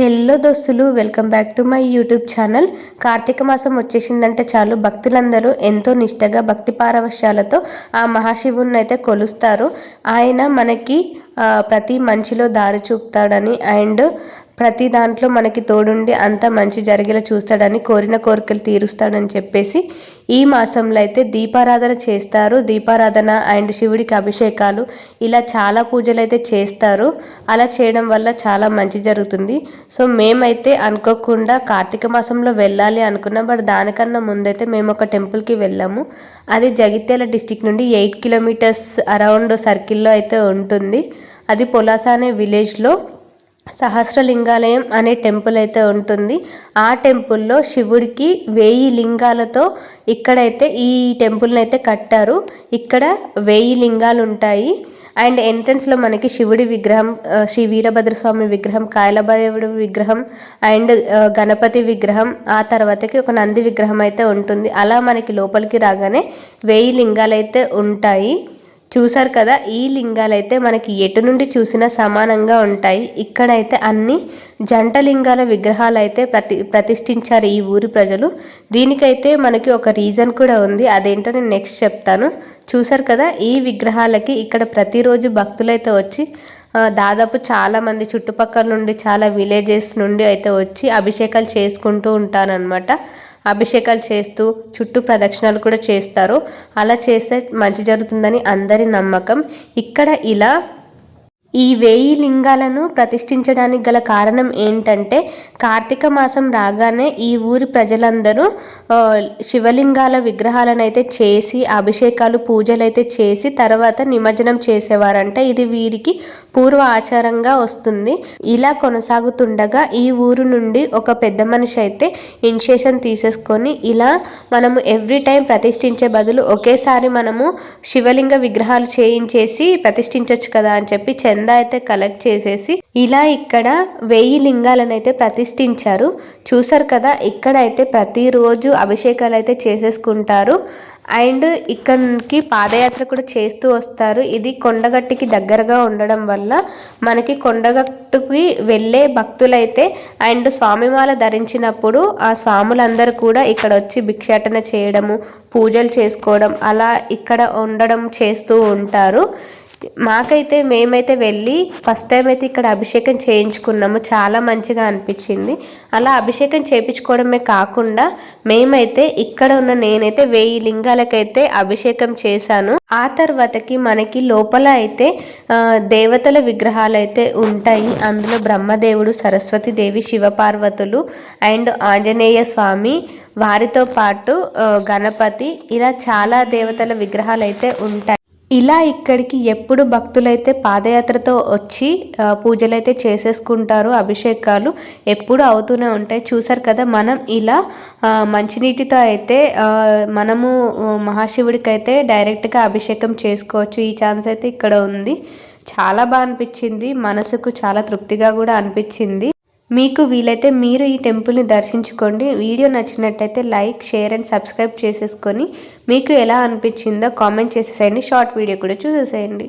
Hello దోస్తులు welcome back to my YouTube channel. Karthika మాసం వచ్చేసిందంటే చాలు. భక్తులందరూ ఎంతో నిష్టగా భక్తి పారవశ్యాలతో ఆ మహాశివుని అయితే కొలుస్తారు. ఆయన మనకి ప్రతి మంచిలో దారి చూపుతాడని అండ్ ప్రతి దాంట్లో మనకి తోడుండి అంత మంచి జరిగేలా చూస్తాడని కోరిన కోరికలు తీరుస్తాడని చెప్పేసి ఈ మాసంలో అయితే దీపారాధన చేస్తారు. దీపారాధన అండ్ శివుడికి అభిషేకాలు ఇలా చాలా పూజలు అయితే చేస్తారు. అలా చేయడం వల్ల చాలా మంచి జరుగుతుంది. సో మేమైతే అనుకోకుండా కార్తీక మాసంలో వెళ్ళాలి అనుకున్నాం. బట్ దానికన్నా ముందైతే మేము ఒక టెంపుల్కి వెళ్ళాము. అది జగిత్యాల డిస్టిక్ నుండి ఎయిట్ కిలోమీటర్స్ అరౌండ్ సర్కిల్లో అయితే ఉంటుంది. అది పొలాస అనే విలేజ్లో సహస్రలింగాలయం అనే టెంపుల్ అయితే ఉంటుంది. ఆ టెంపుల్లో శివుడికి వెయ్యి లింగాలతో ఇక్కడైతే ఈ టెంపుల్ని అయితే కట్టారు. ఇక్కడ వెయ్యి లింగాలు ఉంటాయి. అండ్ ఎంట్రన్స్లో మనకి శివుడి విగ్రహం శ్రీ వీరభద్రస్వామి విగ్రహం కాయలభైరవుడి విగ్రహం అండ్ గణపతి విగ్రహం ఆ తర్వాతకి ఒక నంది విగ్రహం అయితే ఉంటుంది. అలా మనకి లోపలికి రాగానే వెయ్యి లింగాలు అయితే ఉంటాయి. చూసారు కదా ఈ లింగాలు అయితే మనకి ఎటు నుండి చూసినా సమానంగా ఉంటాయి. ఇక్కడైతే అన్ని జంట లింగాల విగ్రహాలు అయితే ప్రతి ప్రతిష్ఠించారు ఈ ఊరి ప్రజలు. దీనికైతే మనకి ఒక రీజన్ కూడా ఉంది. అదేంటో నేను నెక్స్ట్ చెప్తాను. చూసారు కదా ఈ విగ్రహాలకి ఇక్కడ ప్రతిరోజు భక్తులైతే వచ్చి దాదాపు చాలామంది చుట్టుపక్కల నుండి చాలా విలేజెస్ నుండి అయితే వచ్చి అభిషేకాలు చేసుకుంటూ ఉంటారనమాట అభిషేకాలు చేస్తూ చుట్టూ ప్రదక్షిణాలు కూడా చేస్తారు. అలా చేస్తే మంచి జరుగుతుందని అందరి నమ్మకం. ఇక్కడ ఇలా ఈ వేయి లింగాలను ప్రతిష్ఠించడానికి గల కారణం ఏంటంటే కార్తీక మాసం రాగానే ఈ ఊరి ప్రజలందరూ శివలింగాల విగ్రహాలను అయితే చేసి అభిషేకాలు పూజలు అయితే చేసి తర్వాత నిమజ్జనం చేసేవారంట. ఇది వీరికి పూర్వ ఆచారంగా వస్తుంది. ఇలా కొనసాగుతుండగా ఈ ఊరు నుండి ఒక పెద్ద మనిషి అయితే ఇన్షేషన్ తీసేసుకొని ఇలా మనము ఎవ్రీ టైం ప్రతిష్ఠించే బదులు ఒకేసారి మనము శివలింగ విగ్రహాలు చేయించేసి ప్రతిష్ఠించవచ్చు కదా అని చెప్పి చందా అయితే కలెక్ట్ చేసేసి ఇలా ఇక్కడ వెయ్యి లింగాలను అయితే ప్రతిష్ఠించారు. చూసారు కదా ఇక్కడైతే ప్రతిరోజు అభిషేకాలు అయితే చేసేసుకుంటారు. అండ్ ఇక్కడికి పాదయాత్ర కూడా చేస్తూ వస్తారు. ఇది కొండగట్టుకి దగ్గరగా ఉండడం వల్ల మనకి కొండగట్టుకి వెళ్ళే భక్తులైతే అండ్ స్వామిమాల ధరించినప్పుడు ఆ స్వాములందరూ కూడా ఇక్కడ వచ్చి భిక్షాటన చేయడము పూజలు చేసుకోవడం అలా ఇక్కడ ఉండడం చేస్తూ ఉంటారు. మాకైతే మేమైతే వెళ్ళి ఫస్ట్ టైం అయితే ఇక్కడ అభిషేకం చేయించుకున్నాము. చాలా మంచిగా అనిపించింది. అలా అభిషేకం చేయించుకోవడమే కాకుండా మేమైతే ఇక్కడ ఉన్న నేనైతే వెయ్యి లింగాలకైతే అభిషేకం చేశాను. ఆ తర్వాతకి మనకి లోపల అయితే దేవతల విగ్రహాలు అయితే ఉంటాయి. అందులో బ్రహ్మదేవుడు సరస్వతి దేవి శివపార్వతులు అండ్ ఆంజనేయ స్వామి వారితో పాటు గణపతి ఇలా చాలా దేవతల విగ్రహాలు అయితే ఉంటాయి. ఇలా ఇక్కడికి ఎప్పుడు భక్తులైతే పాదయాత్రతో వచ్చి పూజలైతే చేసేసుకుంటారు అభిషేకాలు ఎప్పుడు అవుతూనే ఉంటాయి. చూసారు కదా మనం ఇలా మంచినీటితో అయితే మనము మహాశివుడికి అయితే డైరెక్ట్గా అభిషేకం చేసుకోవచ్చు. ఈ ఛాన్స్ అయితే ఇక్కడ ఉంది. చాలా బాగా అనిపించింది. మనసుకు చాలా తృప్తిగా కూడా అనిపించింది. మీకు వీలైతే మీరు ఈ టెంపుల్ని దర్శించుకోండి. వీడియో నచ్చినట్టయితే లైక్ షేర్ అండ్ సబ్స్క్రైబ్ చేసేసుకొని మీకు ఎలా అనిపించిందో కామెంట్ చేసేసేయండి. షార్ట్ వీడియో కూడా చూసేసేయండి.